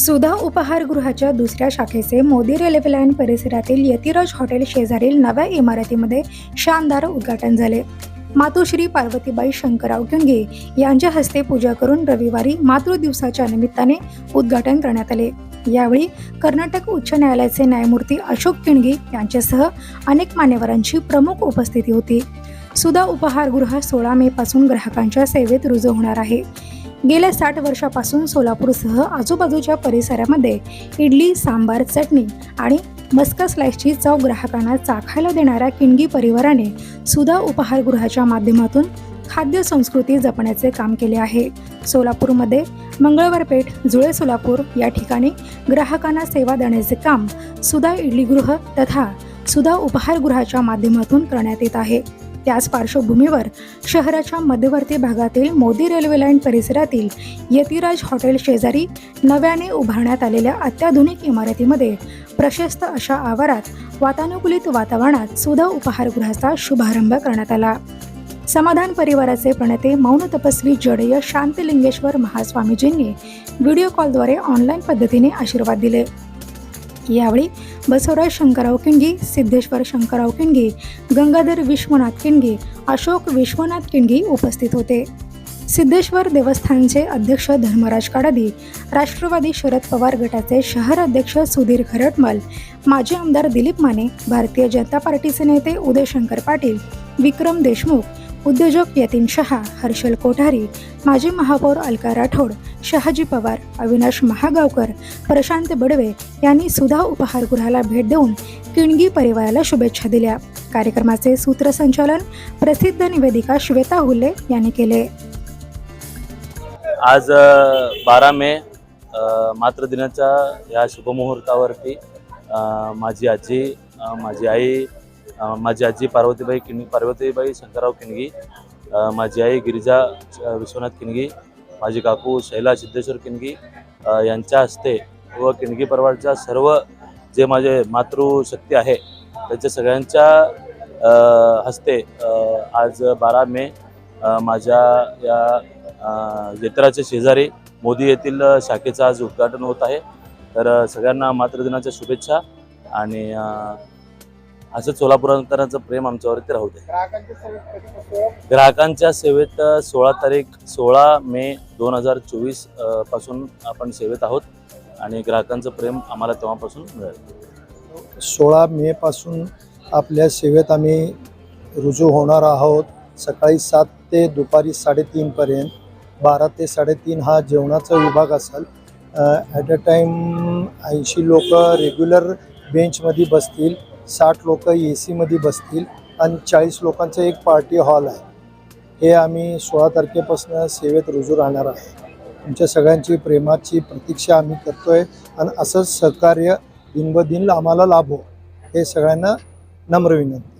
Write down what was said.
सुधा उपहारगृहाच्या दुसऱ्या शाखेचे Modi railway line परिसरातील यतिराज हॉटेल शेजारील नव्या इमारतीमध्ये शानदार उद्घाटन झाले. मातोश्री पार्वतीबाई शंकरराव गंगे यांच्या हस्ते पूजा करून रविवारी मातृदिवसाच्या निमित्ताने उद्घाटन करण्यात आले. यावेळी कर्नाटक उच्च न्यायालयाचे न्यायमूर्ती अशोक किणगी यांच्यासह अनेक मान्यवरांची प्रमुख उपस्थिती होती. सुधा उपहारगृह सोळा मे पासून ग्राहकांच्या सेवेत रुजू होणार आहे. गेल्या साठ वर्षापासून सोलापूरसह आजूबाजूच्या परिसरामध्ये इडली सांबार चटणी आणि मस्का स्लाइसची चव ग्राहकांना चाखायला देणाऱ्या किणगी परिवाराने सुधा उपहारगृहाच्या माध्यमातून खाद्य संस्कृती जपण्याचे काम केले आहे. सोलापूरमध्ये मंगळवार पेठ जुळे सोलापूर या ठिकाणी ग्राहकांना सेवा देण्याचे काम सुधा इडलीगृह तथा सुधा उपहारगृहाच्या माध्यमातून करण्यात येत आहे. त्याच पार्श्वभूमीवर शहराच्या मध्यवर्ती भागातील मोदी रेल्वे लाईन परिसरातील यतिराज हॉटेल शेजारी नव्याने उभारण्यात आलेल्या अत्याधुनिक इमारतीमध्ये प्रशस्त अशा आवारात वातानुकूलित वातावरणात सुधा उपहारगृहाचा शुभारंभ करण्यात आला. समाधान परिवाराचे प्रणेते मौन तपस्वी जडेय शांतलिंगेश्वर महास्वामीजींनी व्हिडिओ कॉलद्वारे ऑनलाईन पद्धतीने आशीर्वाद दिले. यावेळी बसवराज शंकरराव किंडगी सिद्धेश्वर शंकरराव किंडगी गंगाधर विश्वनाथ किंडगी अशोक विश्वनाथ किंडगी उपस्थित होते. सिद्धेश्वर देवस्थानचे अध्यक्ष धर्मराज काडादी राष्ट्रवादी शरद पवार गटाचे शहर अध्यक्ष सुधीर खरटमल माजी आमदार दिलीप माने भारतीय जनता पार्टीचे नेते उदयशंकर पाटील विक्रम देशमुख उद्योजक यतीन शहा हर्षल कोठारी माजी महापौर अलका राठोड शहाजी पवार अविनाश महागावकर प्रशांत बडवे यांनी सुधा उपहारगृहाला भेट देऊन किणगी परिवाराला शुभेच्छा दिल्या. कार्यक्रमाचे सूत्रसंचालन प्रसिद्ध निवेदिका श्वेता हुल्ले यांनी केले. आज बारा मे अ, मातृदिनाच्या या शुभमुहूर्तावरती माझी आजी माझी आई माझी आजी पार्वतीबाई किणगी पार्वतीबाई शंकरराव किणगी माझी आई गिरिजा विश्वनाथ किणगी माझी काकू शैला सिद्धेश्वर किणगी यांच्या हस्ते व किणगी परिवारच्या सर्व जे माझे मातृशक्ती आहे त्यांच्या सगळ्यांच्या हस्ते आज बारा मे माझ्या या अ, शेजारी मोदी येथील शाखेचं आज उद्घाटन होत आहे. तर सगळ्यांना मातृदिनाच्या शुभेच्छा आणि असं सोलापूरकरांचं प्रेम आमच्यावरती राहू दे. ग्राहकांच्या सेवेत सोळा तारीख सोळा मे दोन हजार चोवीसपासून आपण सेवेत आहोत आणि ग्राहकांचं प्रेम आम्हाला तेव्हापासून मिळेल. सोळा मे पासून आपल्या सेवेत आम्ही रुजू होणार आहोत. सकाळी सात ते दुपारी साडेतीनपर्यंत बारा ते साडेतीन हा जेवणाचा विभाग असेल. ॲट अ टाईम ऐंशी लोक रेग्युलर बेंचमध्ये बसतील. साठ लोक ए सीमध्ये बसतील आणि चाळीस लोकांचं एक पार्टी हॉल आहे. हे आम्ही सोळा तारखेपासून सेवेत रुजू राहणार आहे. तुमच्या सगळ्यांची प्रेमाची प्रतीक्षा आम्ही करतो आहे आणि असंच सहकार्य दिन ब दिन आम्हाला लाभो हे सगळ्यांना नम्र विनंती.